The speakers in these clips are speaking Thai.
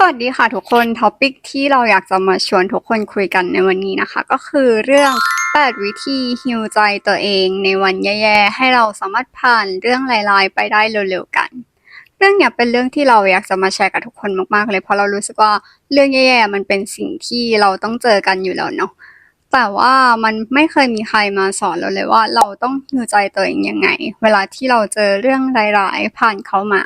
สวัสดีค่ะทุกคนท็อปิกที่เราอยากจะมาชวนทุกคนคุยกันในวันนี้นะคะ ก็คือเรื่อง 8 วิธีฮิวใจตัวเองในวันแย่ๆ ให้เราสามารถผ่านเรื่องร้ายๆไปได้เร็วๆกัน เรื่องเนี้ยเป็นเรื่องที่เราอยากจะมาแชร์กับทุกคนมากๆเลยเพราะเรารู้สึกว่าเรื่องแย่ๆมันเป็นสิ่งที่เราต้องเจอกันอยู่แล้วเนาะ แต่ว่ามันไม่เคยมีใครมาสอนเราเลยว่า เราต้องฮิวใจตัวเองยังไง เวลาที่เราเจอเรื่องร้ายๆผ่านเขามา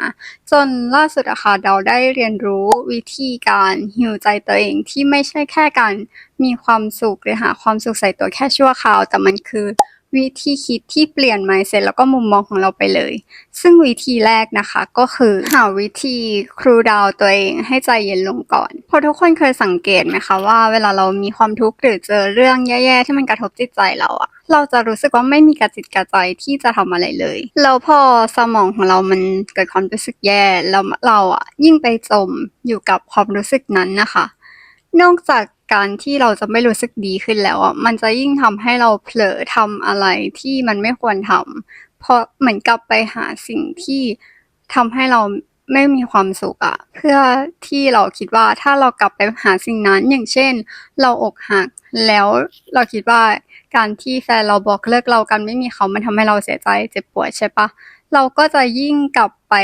จนล่าสุดอะค่ะเราได้เรียนรู้วิธีการหิวใจตัวเองที่ไม่ใช่แค่การมีความสุขหรือหาความสุขใส่ตัวแค่ชั่วคราว แต่มันคือ วิธีคิดที่เปลี่ยน mindset แล้วก็มุมมองของเราไปเลย ซึ่งวิธีแรกนะคะก็คือหาวิธีครูดาวตัวเองให้ใจเย็นลงก่อน เพราะทุกคนเคยสังเกตไหมคะว่าเวลาเรามีความทุกข์หรือเจอเรื่องแย่ๆที่มันกระทบจิตใจเราอะเราจะรู้สึกว่าไม่มีกระจิตกระใจที่จะทำอะไรเลย แล้วพอสมองของเรามันเกิดความรู้สึกแย่แล้วเราอะยิ่งไปจมอยู่กับความรู้สึกนั้นนะคะ นอกจาก การที่เราจะไม่รู้สึกดีขึ้นแล้วอะมันจะยิ่งทำให้เราเผลอทำอะไรที่มันไม่ควรทำเพราะเหมือนกลับไปหาสิ่งที่ทำให้เราไม่มีความสุขอะเพื่อที่เราคิดว่าถ้าเรากลับไปหาสิ่งนั้นอย่างเช่น เราอกหักแล้วเราคิดว่าการที่แฟนเราบอกเลิกเรากันไม่มีเขามันทำให้เราเสียใจเจ็บปวดใช่ปะ เราก็จะยิ่งกลับไป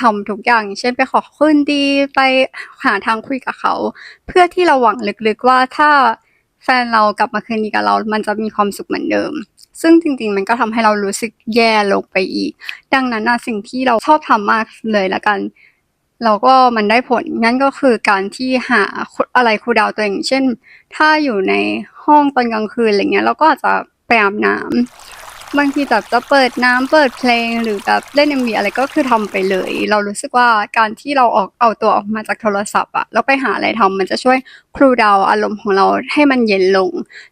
ทำทุกอย่าง เช่นไปขอคืนดีไปหาทางคุยกับเขา เพื่อที่เราหวังลึกๆว่าถ้าแฟนเรากลับมาคืนดีกับเรา มันจะมีความสุขเหมือนเดิม ซึ่งจริงๆ มันก็ทำให้เรารู้สึกแย่ลงไปอีก ดังนั้นนะสิ่งที่เราชอบทำมากเลยละกันเราก็มันได้ผลนั่นก็คือการที่หาอะไรครูดาวตัวเองเช่น ถ้าอยู่ในห้องตอนกลางคืนอะไรเงี้ยเราก็อาจจะไปอาบน้ำ บางทีแบบจะเปิดน้ำเปิดเพลงหรือแบบเล่น MV อะไรก็คือทำไปเลย เรารู้สึกว่าการที่เราออกเอาตัวออกมาจากโทรศัพท์อะแล้วไปหาอะไรทำมันจะช่วยครูดาวอารมณ์ของเราให้มันเย็นลง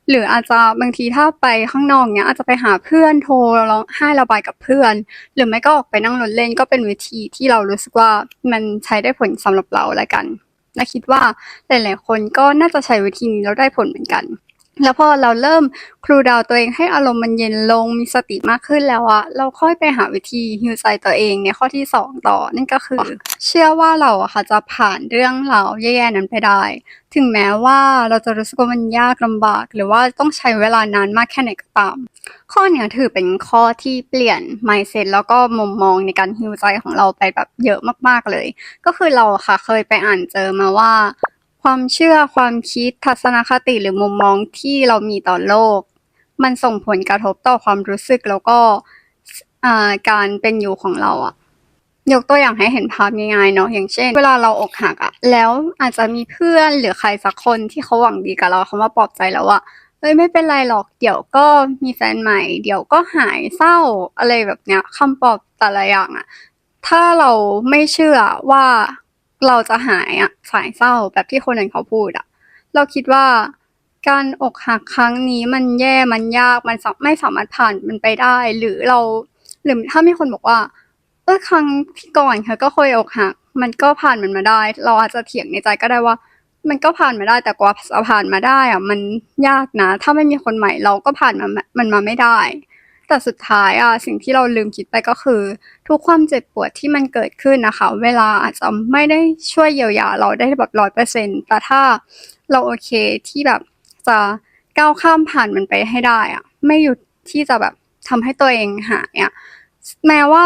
หรืออาจจะบางทีถ้าไปข้างนอกเนี้ยอาจจะไปหาเพื่อนโทรร้องไห้ระบายกับเพื่อน หรือไม่ก็ออกไปนั่งรถเล่นก็เป็นวิธีที่เรารู้สึกว่ามันใช้ได้ผลสำหรับเราละกันและคิดว่าหลายๆคนก็น่าจะใช้วิธีนี้แล้วได้ผลเหมือนกัน แล้วพอเราเริ่มครูดาวตัวเองให้อารมณ์มันเย็นลงมีสติมากขึ้นแล้วอะเราค่อยไปหาวิธีฮิวใจตัวเองในข้อที่สองต่อนั่นก็คือ เชื่อว่าเราอะค่ะจะผ่านเรื่องราวแย่ๆนั้นไปได้ ถึงแม้ว่าเราจะรู้สึกว่ามันยากลำบาก หรือว่าต้องใช้เวลานานมากแค่ไหนก็ตาม ข้อเนี้ยถือเป็นข้อที่เปลี่ยน mindset แล้วก็มุมมองในการฮิวใจของเราไปแบบเยอะมากๆเลย ก็คือเราอะค่ะเคยไปอ่านเจอมาว่า ความเชื่อ ความคิด ทัศนคติหรือมุมมองที่เรามีต่อโลก มันส่งผลกระทบต่อความรู้สึกแล้วก็การเป็นอยู่ของเราอะยกตัวอย่างให้เห็นภาพง่ายๆเนาะอย่างเช่น เวลาเราอกหักอะแล้วอาจจะมีเพื่อนหรือใครสักคนที่เขาหวังดีกับเราเขามาปลอบใจเราว่าเอ้ยไม่เป็นไรหรอกเดี๋ยวก็มีแฟนใหม่ เดี๋ยวก็หายเศร้าอะไรแบบเนี้ยคำปลอบแต่ละอย่างอะถ้าเราไม่เชื่อว่า เราจะหายอะสายเศร้าแบบที่คนอื่นเขาพูดอะเราคิดว่าการอกหักครั้งนี้มันแย่มันยากมันไม่สามารถผ่านมันไปได้ หรือเราหรือถ้ามีคนบอกว่าเออครั้งที่ก่อนเธอก็เคยอกหัก มันก็ผ่านมันมาได้ เราอาจจะเถียงในใจก็ได้ว่า มันก็ผ่านมาได้แต่กว่าจะผ่านมาได้อะมันยากนะ ถ้าไม่มีคนใหม่เราก็ผ่านมันมันมาไม่ได้ แต่สุดท้ายอะสิ่งที่เราลืมคิดไปก็คือ ทุกความเจ็บปวดที่มันเกิดขึ้นนะคะ เวลาอาจจะไม่ได้ช่วยเยียวยาเราได้แบบร้อยเปอร์เซ็นต์แต่ถ้าเราโอเคที่แบบจะก้าวข้ามผ่านมันไปให้ได้อะไม่หยุดที่จะแบบทำให้ตัวเองหายอะแม้ว่า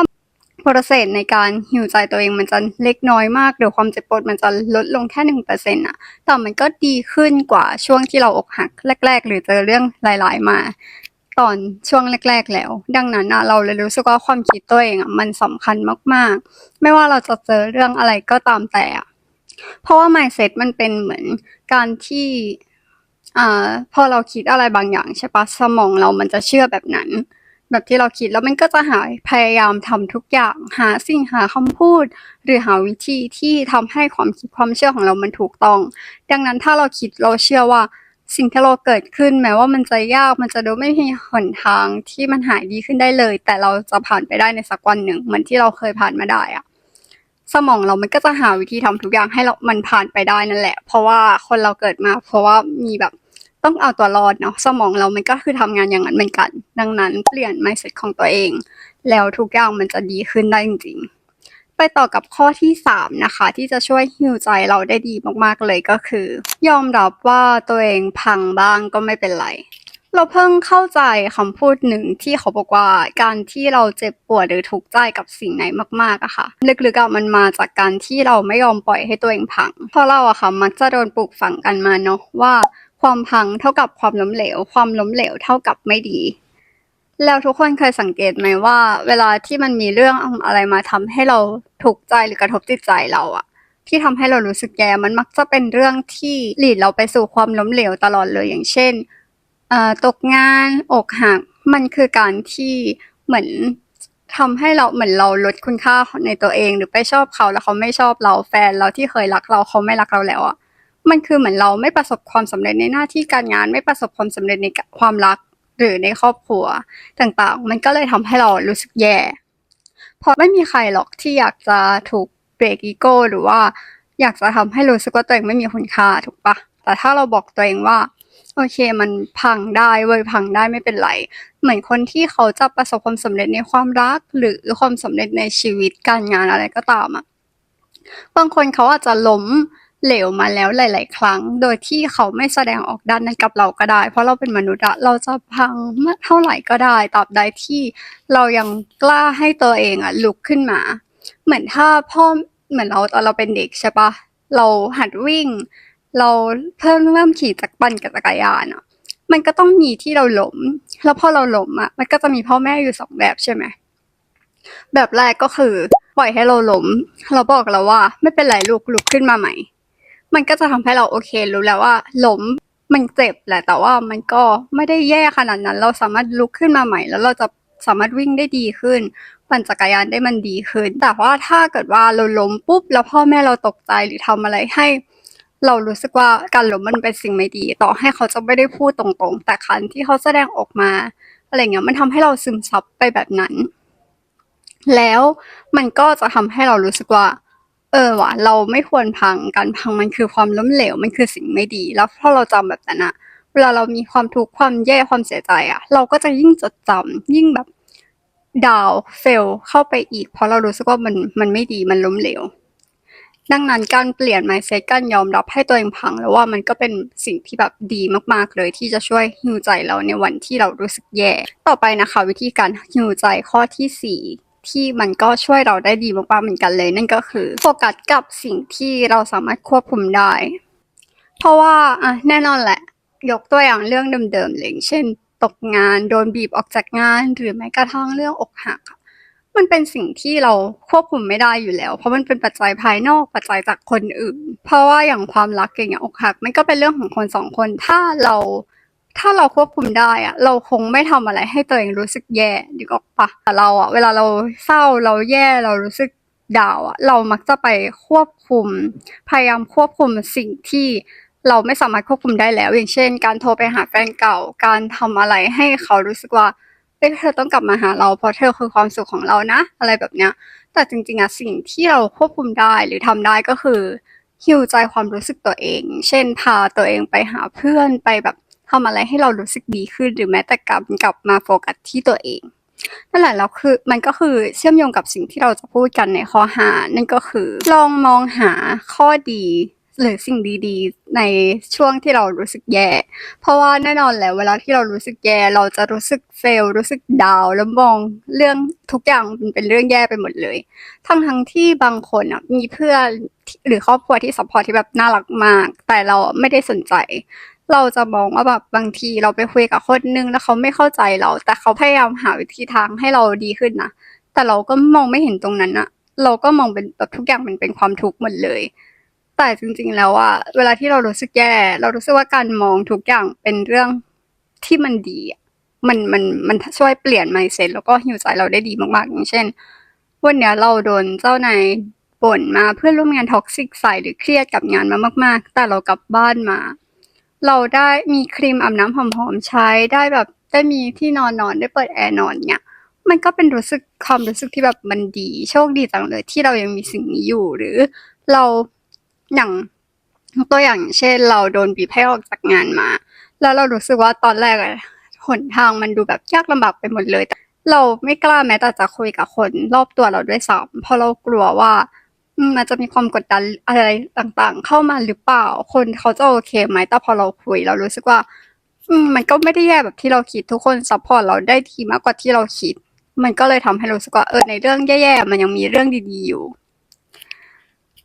โปรเซสในการหิวใจตัวเองมันจะเล็กน้อยมากหรือความเจ็บปวดมันจะลดลงแค่หนึ่งเปอร์เซ็นต์อะแต่มันก็ดีขึ้นกว่าช่วงที่เราอกหักแรก ๆ หรือเจอเรื่องหลาย ๆ มา ตอนช่วงแรก ๆ แล้ว ดังนั้นนะเราเลยรู้สึกว่าความคิดตัวเองอะมันสำคัญมากๆ ไม่ว่าเราจะเจอเรื่องอะไรก็ตามแต่อะเพราะว่า mindset มันเป็นเหมือนการที่อ่าพอเราคิดอะไรบางอย่างใช่ปะสมองเรามันจะเชื่อแบบนั้น แบบที่เราคิดแล้วมันก็จะหาพยายามทำทุกอย่าง หาสิ่งหาคำพูด หรือหาวิธีที่ทำให้ความคิดความเชื่อของเรามันถูกต้อง ดังนั้นถ้าเราคิดเราเชื่อว่า สิ่งที่เราเกิดขึ้นแม้ว่ามันจะยากมันจะดูไม่มีหนทางที่มันหายดีขึ้นได้เลย แต่เราจะผ่านไปได้ในสักวันหนึ่งเหมือนที่เราเคยผ่านมาได้อะสมองเรามันก็จะหาวิธีทำทุกอย่างให้เรา มันผ่านไปได้นั่นแหละ เพราะว่าคนเราเกิดมา เพราะว่ามีแบบต้องเอาตัวรอดเนาะสมองเรามันก็คือทำงานอย่างนั้นเหมือนกัน ดังนั้นเปลี่ยน mindset ของตัวเอง แล้วทุกอย่างมันจะดีขึ้นได้จริงๆ ไปต่อกับข้อที่ 3 นะคะ ที่จะช่วยฮิวใจเราได้ดีมากๆเลยก็คือ ยอมรับว่าตัวเองพังบ้างก็ไม่เป็นไรเราเพิ่งเข้าใจคำพูดหนึ่งที่เขาบอกว่าการที่เราเจ็บปวดหรือทุกข์ใจกับสิ่งไหนมากๆอะค่ะลึกๆอะมันมาจากการที่เราไม่ยอมปล่อยให้ตัวเองพังเพราะเราอะค่ะมักจะโดนปลูกฝังกันมาเนาะว่า ความพังเท่ากับความล้มเหลว ความล้มเหลวเท่ากับไม่ดี แล้วทุกคนเคยสังเกตไหมว่า เวลาที่มันมีเรื่องอะไรมาทำให้เราถูกใจหรือกระทบจิตใจเราอะที่ทำให้เรารู้สึกแย่มันมักจะเป็นเรื่องที่หลีดเราไปสู่ความล้มเหลวตลอดเลยอย่างเช่นตกงานอกหักมันคือการที่เหมือนทำให้เราเหมือนเราลดคุณค่าในตัวเอง หรือไปชอบเขาแล้วเขาไม่ชอบเราแฟนเราที่เคยรักเราเขาไม่รักเราแล้วอะมันคือเหมือนเราไม่ประสบความสำเร็จในหน้าที่การงาน ไม่ประสบความสำเร็จในความรัก หรือในครอบครัวต่างๆ มันก็เลยทำให้เรารู้สึกแย่เพราะไม่มีใครหรอกที่อยากจะถูกเบรกอีโก้หรือว่าอยากจะทำให้รู้สึกว่าตัวเองไม่มีคุณค่าถูกปะแต่ถ้าเราบอกตัวเองว่าโอเคมันพังได้เว้ยพังได้ไม่เป็นไร เหมือนคนที่เขาจะประสบความสำเร็จในความรัก หรือความสำเร็จในชีวิตการงานอะไรก็ตามอะบางคนเขาอาจจะล้ม เหลวมาแล้วหลาย ๆ ครั้ง โดยที่เขาไม่แสดงออกด้านนั้นกับเราก็ได้ เพราะเราเป็นมนุษย์อะเราจะพังเมื่อเท่าไหร่ก็ได้ตราบใดที่เรายังกล้าให้ตัวเองอะลุกขึ้นมา เหมือนถ้าพ่อเหมือนเราตอนเราเป็นเด็กใช่ปะเราหัดวิ่ง เราเพิ่งเริ่มขี่จักรปั่นกับจักรยานอะมันก็ต้องมีที่เราล้ม แล้วพอเราล้มอะมันก็จะมีพ่อแม่อยู่สองแบบใช่ไหมแบบแรกก็คือ ปล่อยให้เราล้มเราบอกเราว่า ไม่เป็นไรลูกลุกขึ้นมาใหม่ มันก็จะทำให้เราโอเครู้แล้วว่าล้มมันเจ็บแหละ แต่ว่ามันก็ไม่ได้แย่ขนาดนั้น เราสามารถลุกขึ้นมาใหม่ แล้วเราจะสามารถวิ่งได้ดีขึ้น ปั่นจักรยานได้มันดีขึ้น แต่ว่าถ้าเกิดว่าเราล้มปุ๊บ แล้วพ่อแม่เราตกใจหรือทำอะไรให้ เรารู้สึกว่าการล้มมันเป็นสิ่งไม่ดี ต่อให้เขาจะไม่ได้พูดตรงๆ แต่คันที่เขาแสดงออกมาอะไรเงี้ยมันทำให้เราซึมซับไปแบบนั้น แล้วมันก็จะทำให้เรารู้สึกว่า เออว่ะเราไม่ควรพังการพังมันคือความล้มเหลวมันคือสิ่งไม่ดี แล้วพอเราจำแบบนั้นอะเวลาเรามีความทุกข์ความแย่ความเสียใจอะเราก็จะยิ่งจดจำยิ่งแบบดาวเฟลเข้าไปอีก เพราะเรารู้สึกว่ามันมันไม่ดีมันล้มเหลว ดังนั้นการเปลี่ยน mindset การยอมรับให้ตัวเองพัง แล้วว่ามันก็เป็นสิ่งที่แบบดีมากๆเลยที่จะช่วยฮิวใจเราในวันที่เรารู้สึกแย่ ต่อไปนะคะ วิธีการฮิวใจข้อที่4 ที่มันก็ช่วยเราได้ดีมากๆเหมือนกันเลย นั่นก็คือโฟกัสกับสิ่งที่เราสามารถควบคุมได้ เพราะว่าอะแน่นอนแหละ ยกตัวอย่างเรื่องเดิมๆเลยเช่น ตกงานโดนบีบออกจากงาน หรือแม้กระทั่งเรื่องอกหักมันเป็นสิ่งที่เราควบคุมไม่ได้อยู่แล้ว เพราะมันเป็นปัจจัยภายนอกปัจจัยจากคนอื่น เพราะว่าอย่างความรักอย่างเงี้ยอกหักมันก็เป็นเรื่องของคนสองคนถ้าเรา ถ้าเราควบคุมได้อะเราคงไม่ทำอะไรให้ตัวเองรู้สึกแย่ดีกว่าปะแต่เราอะเวลาเราเศร้าเราแย่เรารู้สึกดาวอะเรามักจะไปควบคุม พยายามควบคุมสิ่งที่เราไม่สามารถควบคุมได้แล้ว อย่างเช่น การโทรไปหาแฟนเก่า การทำอะไรให้เขารู้สึกว่าเอ้ยเธอต้องกลับมาหาเราเพราะเธอคือความสุขของเรานะ อะไรแบบเนี้ย แต่จริงๆอะสิ่งที่เราควบคุมได้หรือทำได้ก็คือฮิวใจความรู้สึกตัวเอง เช่นพาตัวเองไปหาเพื่อนไปแบบ ทำอะไรให้เรารู้สึกดีขึ้นหรือแม้แต่กลับกลับมาโฟกัสที่ตัวเองนั่นแหละแล้วคือมันก็คือเชื่อมโยงกับสิ่งที่เราจะพูดกันในข้อหานั่นก็คือ ลองมองหาข้อดี หรือสิ่งดีๆ ในช่วงที่เรารู้สึกแย่ เพราะว่าแน่นอนแหละเวลาที่เรารู้สึกแย่เราจะรู้สึกเฟลรู้สึกดาวแล้วมองเรื่องทุกอย่างมันเป็นเรื่องแย่ไปหมดเลย ทั้งทั้งๆที่บางคนอะมีเพื่อนหรือครอบครัวที่ซัพพอร์ตที่แบบน่ารักมาก แต่เราไม่ได้สนใจ เราจะมองว่าแบบบางทีเราไปคุยกับคนนึงแล้วเขาไม่เข้าใจเรา แต่เขาพยายามหาวิธีทางให้เราดีขึ้นนะแต่เราก็มองไม่เห็นตรงนั้นอะเราก็มองเป็นแบบทุกอย่างมันเป็นความทุกข์หมดเลย แต่จริง ๆ แล้วอะเวลาที่เรารู้สึกแย่ เรารู้สึกว่าการมองทุกอย่างเป็นเรื่องที่มันดีมันมันมันช่วยเปลี่ยน mindset แล้วก็ฮิวใจเราได้ดีมากๆ อย่างเช่น วันเนี้ยเราโดนเจ้านายบ่นมาเพื่อนร่วมงานท็อกซิกใส่หรือเครียดกับงานมามาก ๆ แต่เรากลับบ้านมา เราได้มีครีมอาบน้ำหอมๆใช้ ได้แบบได้มีที่นอนนอนได้เปิดแอร์นอนเนี่ยมันก็เป็นรู้สึกความรู้สึกที่แบบมันดีโชคดีจังเลย ที่เรายังมีสิ่งนี้อยู่หรือเราอย่างตัวอย่างเช่น เราโดนบีบให้ออกจากงานมา แล้วเรารู้สึกว่าตอนแรกอะหนทางมันดูแบบยากลำบากไปหมดเลยแต่เราไม่กล้าแม้แต่จะคุยกับคน รอบตัวเราด้วยซ้ำเพราะเรากลัวว่า มันจะมีความกดดันอะไรต่างๆ เข้ามาหรือเปล่า คนเขาจะโอเคไหมแต่พอเราคุยเรารู้สึกว่า อืมมันก็ไม่ได้แย่แบบที่เราคิดทุกคนซัพพอร์ตเราได้ดีมากกว่าที่เราคิด มันก็เลยทำให้รู้สึกว่าเออในเรื่องแย่ๆมันยังมีเรื่องดีๆอยู่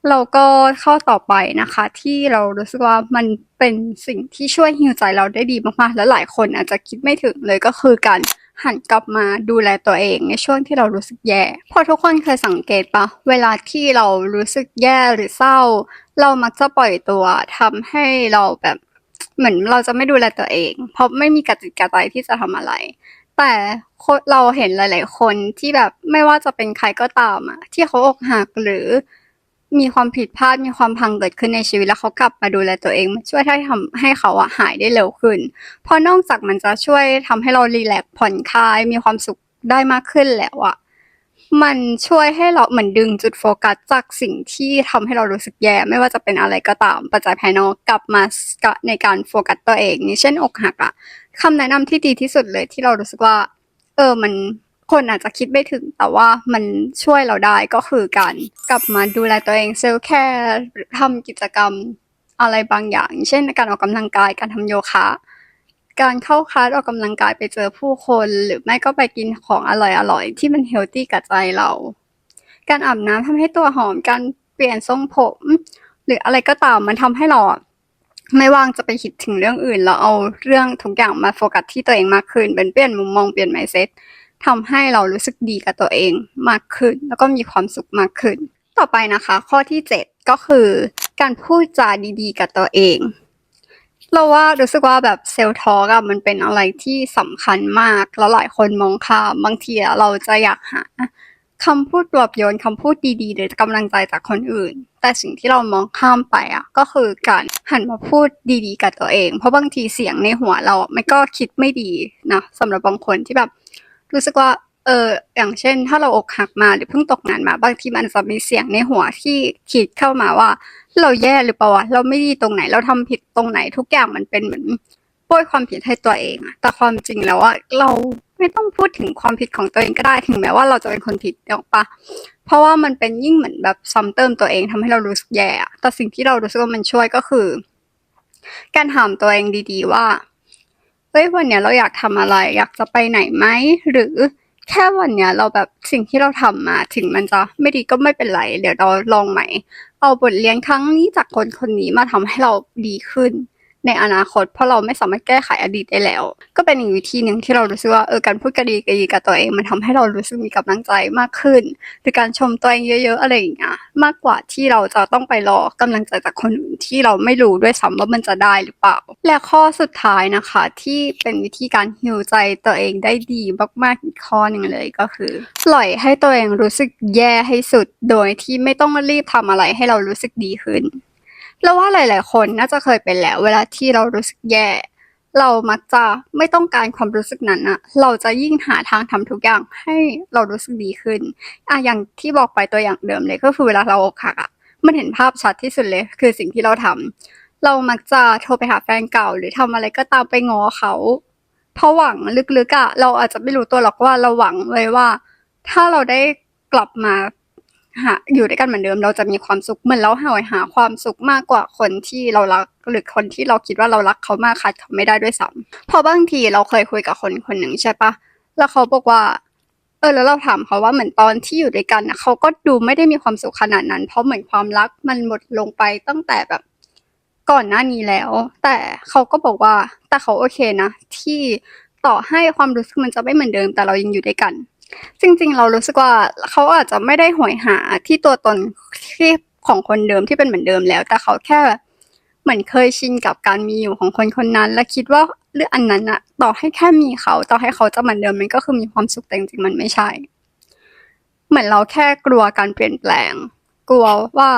เราก็เข้าต่อไปนะคะ ที่เรารู้สึกว่ามันเป็นสิ่งที่ช่วยฮีลใจเราได้ดีมากๆ และหลายคนอาจจะคิดไม่ถึงเลยก็คือการ หันกลับมาดูแลตัวเองในช่วงที่เรารู้สึกแย่เพราะทุกคนเคยสังเกตปะเวลาที่เรารู้สึกแย่หรือเศร้า เรามักจะปล่อยตัวทำให้เราแบบเหมือนเราจะไม่ดูแลตัวเอง เพราะไม่มีกระจิตกระใจที่จะทำอะไร แต่เราเห็นหลาย ๆ คนที่แบบไม่ว่าจะเป็นใครก็ตามอะที่เขาอกหักหรือ มีความผิดพลาดมีความพังเกิดขึ้นในชีวิตแล้วเขากลับมาดูแลตัวเองมันช่วยให้ทำให้เขาอะหายได้เร็วขึ้น เพราะนอกจากมันจะช่วยทำให้เรารีแลกผ่อนคลายมีความสุขได้มากขึ้นแล้วอะมันช่วยให้เราเหมือนดึงจุดโฟกัสจากสิ่งที่ทำให้เรารู้สึกแย่ ไม่ว่าจะเป็นอะไรก็ตามปัจจัยภายนอกกลับมาในการโฟกัสตัวเองนี่เช่นอกหักอะคำแนะนำที่ดีที่สุดเลยที่เรารู้สึกว่า เออมัน คนอาจจะคิดไม่ถึงแต่ว่ามันช่วยเราได้ก็คือการกลับมาดูแลตัวเองเซลล์แคร์ทำกิจกรรมอะไรบางอย่าง เช่น การออกกำลังกายการทำโยคะ การเข้าคลาสออกกำลังกายไปเจอผู้คนหรือไม่ก็ไปกินของอร่อยๆ ที่มันเฮลตี้กับใจเรา การอาบน้ำทำให้ตัวหอมการเปลี่ยนทรงผม หรืออะไรก็ตามมันทำให้เราอะไม่ว่างจะไปคิดถึงเรื่องอื่นแล้วเอาเรื่องทุกอย่างมาโฟกัสที่ตัวเองมากขึ้นเป็นเปลี่ยนมุมมองเปลี่ยน mindset ทำให้เรารู้สึกดีกับตัวเองมากขึ้น แล้วก็มีความสุขมากขึ้น ต่อไปนะคะ ข้อที่ 7 ก็คือ การพูดจาดีๆ กับตัวเอง เราว่ารู้สึกว่าแบบเซลล์ทอล์กอะมันเป็นอะไรที่สำคัญมาก แล้วหลายคนมองข้ามบางทีเราจะอยากหาคำพูดปลอบโยนคำพูดดีๆหรือกำลังใจจากคนอื่น แต่สิ่งที่เรามองข้ามไปอะก็คือการหันมาพูดดีๆ กับตัวเอง เพราะบางทีเสียงในหัวเราอะมันก็คิดไม่ดีนะสำหรับบางคนที่แบบ รู้สึกว่าเอออย่างเช่น ถ้าเราอกหักมาหรือเพิ่งตกงานมาบางทีมันจะมีเสียงในหัวที่คิดเข้ามาว่า เราแย่หรือเปล่าวะเราไม่ดีตรงไหน เราทำผิดตรงไหน ทุกอย่างมันเป็นเหมือนโบยความผิดให้ตัวเองอะแต่ความจริงแล้วว่าเราไม่ต้องพูดถึงความผิดของตัวเองก็ได้ถึงแม้ว่าเราจะเป็นคนผิดเนอะปะเพราะว่ามันเป็นยิ่งเหมือนแบบซ้ำเติมตัวเองทำให้เรารู้สึกแย่แต่สิ่งที่เรารู้สึกว่ามันช่วยก็คือ การถามตัวเองดี ๆ ว่า เฮ้ยวันเนี้ยเราอยากทำอะไร อยากจะไปไหนไหมหรือแค่วันเนี้ยเราแบบสิ่งที่เราทำมาถึงมันจะไม่ดีก็ไม่เป็นไร เดี๋ยวเราลองใหม่ เอาบทเรียนครั้งนี้จากคนคนนี้มาทำให้เราดีขึ้น ในอนาคต เพราะเราไม่สามารถแก้ไขอดีตได้แล้ว ก็เป็นอีกวิธีหนึ่งที่เรารู้สึกว่าเออการพูดกระดีกระดีกับตัวเองมันทำให้เรารู้สึกมีกำลังใจมากขึ้น หรือการชมตัวเองเยอะ ๆ อะไรอย่างเงี้ยมากกว่าที่เราจะต้องไปรอกำลังใจจากคนอื่นที่เราไม่รู้ด้วยซ้ำว่ามันจะได้หรือเปล่า และข้อสุดท้ายนะคะ ที่เป็นวิธีการฮิวใจตัวเองได้ดีมากๆอีกข้อหนึ่งเลยก็คือ ปล่อยให้ตัวเองรู้สึกแย่ให้สุด โดยที่ไม่ต้องรีบทำอะไรให้เรารู้สึกดีขึ้น แล้วว่าหลาย ๆ คนน่าจะเคยเป็นแล้ว เวลาที่เรารู้สึกแย่ เรามักจะไม่ต้องการความรู้สึกนั้นอะเราจะยิ่งหาทางทำทุกอย่างให้เรารู้สึกดีขึ้นอะอย่างที่บอกไปตัวอย่างเดิมเลยก็คือเวลาเราอกหักอะมันเห็นภาพชัดที่สุดเลย คือสิ่งที่เราทำเรามักจะโทรไปหาแฟนเก่า หรือทำอะไรก็ตามไปง้อเขาเพราะหวังลึกๆอะเราอาจจะไม่รู้ตัวหรอกว่าเราหวังไว้ว่า ถ้าเราได้กลับมา หาอยู่ด้วยกันเหมือนเดิม เราจะมีความสุขเหมือนเราหาหาความสุขมากกว่าคนที่เรารักหรือคนที่เราคิดว่าเรารักเขามากคัดเขาไม่ได้ด้วยซ้ำเพราะบางทีเราเคยคุยกับคนคนหนึ่งใช่ปะแล้วเขาบอกว่า เออแล้วเราถามเขาว่าเหมือนตอนที่อยู่ด้วยกันนะเขาก็ดูไม่ได้มีความสุขขนาดนั้น เพราะเหมือนความรักมันหมดลงไปตั้งแต่แบบก่อนหน้านี้แล้ว แต่เขาก็บอกว่าแต่เขาโอเคนะ ที่ต่อให้ความรู้สึกมันจะไม่เหมือนเดิม แต่เรายังอยู่ด้วยกัน จริงๆ เรารู้สึกว่าเขาอาจจะไม่ได้หวยหาที่ตัวตนที่ของคนเดิมที่เป็นเหมือนเดิมแล้ว แต่เขาแค่เหมือนเคยชินกับการมีอยู่ของคนคนนั้น และคิดว่าเรื่องอันนั้นอะต่อให้แค่มีเขาต่อให้เขาจะเหมือนเดิมมันก็คือมีความสุขแต่จริงๆมันไม่ใช่ เหมือนเราแค่กลัวการเปลี่ยนแปลง กลัวว่า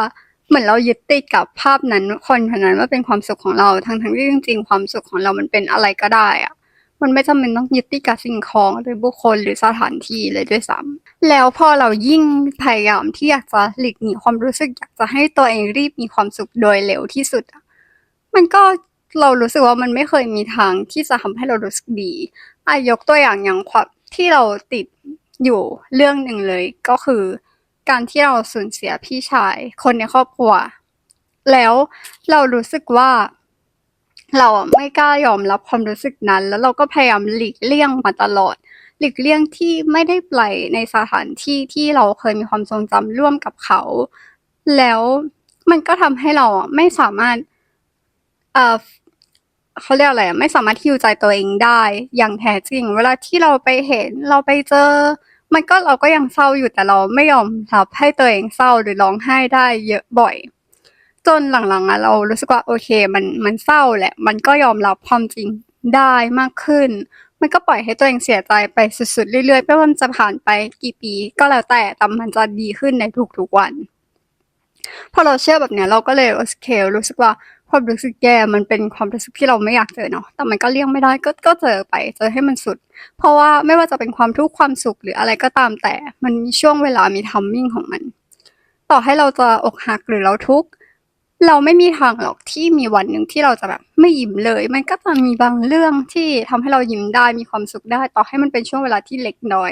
เหมือนเรายึดติดกับภาพนั้นคนคนนั้นว่าเป็นความสุขของเราทั้งทั้งที่จริง ๆ ความสุขของเรามันเป็นอะไรก็ได้อะ มันไม่จำเป็นต้องยึดติดกับสิ่งของหรือบุคคลหรือสถานที่เลยด้วยซ้ำแล้วพอเรายิ่งพยายามที่อยากจะหลีกหนีความรู้สึก อยากจะให้ตัวเองรีบมีความสุขโดยเร็วที่สุดอะมันก็เรารู้สึกว่ามันไม่เคยมีทางที่จะทำให้เรารู้สึกดีอายกตัวอย่างอย่างความที่เราติดอยู่เรื่องหนึ่งเลยก็คือ การที่เราสูญเสียพี่ชายคนในครอบครัว แล้วเรารู้สึกว่า เราอะไม่กล้ายอมรับความรู้สึกนั้น แล้วเราก็พยายามหลีกเลี่ยงมาตลอด หลีกเลี่ยงที่ไม่ได้ไปในสถานที่ที่เราเคยมีความทรงจำร่วมกับเขา แล้วมันก็ทำให้เราอะไม่สามารถเอ่อเขาเรียกอะไรอะไม่สามารถฮีลใจตัวเองได้ อย่างแท้จริง เวลาที่เราไปเห็นเราไปเจอ มันก็เราก็ยังเศร้าอยู่แต่เราไม่ยอมรับให้ตัวเองเศร้าหรือร้องไห้ได้เยอะบ่อย จนหลังๆอะเรารู้สึกว่าโอเค มันมันเศร้าแหละ มันก็ยอมรับความจริงได้มากขึ้น มันก็ปล่อยให้ตัวเองเสียใจไปสุดๆ เรื่อยๆไม่ว่ามันจะผ่านไปกี่ปี ก็แล้วแต่แต่มันจะดีขึ้นในทุกๆวัน พอเราเชื่อแบบเนี้ยเราก็เลยโอเครู้สึกว่าความรู้สึกแย่มันเป็นความรู้สึกที่เราไม่อยากเจอเนาะ แต่มันก็เลี่ยงไม่ได้ก็ก็เจอไป เจอให้มันสุด เพราะว่าไม่ว่าจะเป็นความทุกข์ความสุขหรืออะไรก็ตามแต่ มันมีช่วงเวลามีทัมมิ่งของมัน ต่อให้เราจะอกหักหรือเราทุกข์ เราไม่มีทางหรอกที่มีวันหนึ่งที่เราจะแบบไม่ยิ้มเลย มันก็จะมีบางเรื่องที่ทำให้เรายิ้มได้มีความสุขได้ ต่อให้มันเป็นช่วงเวลาที่เล็กน้อย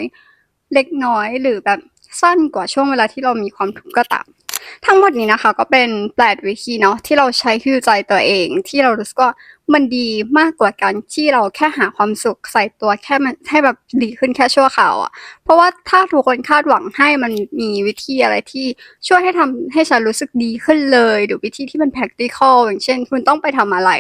เล็กน้อยหรือแบบสั้นกว่าช่วงเวลาที่เรามีความทุกข์ก็ตาม ทั้งหมดนี้นะคะ ก็เป็นแปดวิธีเนาะที่เราใช้ฮิวใจตัวเอง ที่เรารู้สึกว่ามันดีมากกว่าการที่เราแค่หาความสุขใส่ตัวแค่มันให้แบบดีขึ้นแค่ชั่วคราวอะเพราะว่าถ้าทุกคนคาดหวังให้มันมีวิธีอะไรที่ช่วยให้ทำให้ฉันรู้สึกดีขึ้นเลย หรือวิธีที่มัน practical อย่างเช่น คุณต้องไปทำอะไร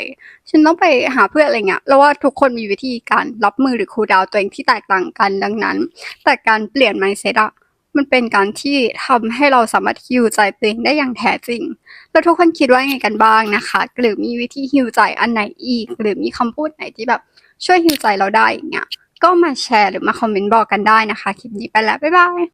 ฉันต้องไปหาเพื่อนอะไรเงี้ยแล้วว่าทุกคนมีวิธีการรับมือหรือคูลดาวตัวเองที่แตกต่างกันดังนั้น แต่การเปลี่ยน mindset อะ มันเป็นการที่ทำให้เราสามารถฮิวใจตัวเองได้อย่างแท้จริง แล้วทุกคนคิดว่าไงกันบ้างนะคะ หรือมีวิธีฮิวใจอันไหนอีก หรือมีคำพูดไหนที่แบบช่วยฮิวใจเราได้อย่างเงี้ย ก็มาแชร์หรือมาคอมเมนต์บอกกันได้นะคะ คลิปนี้ไปแล้ว บ๊ายบาย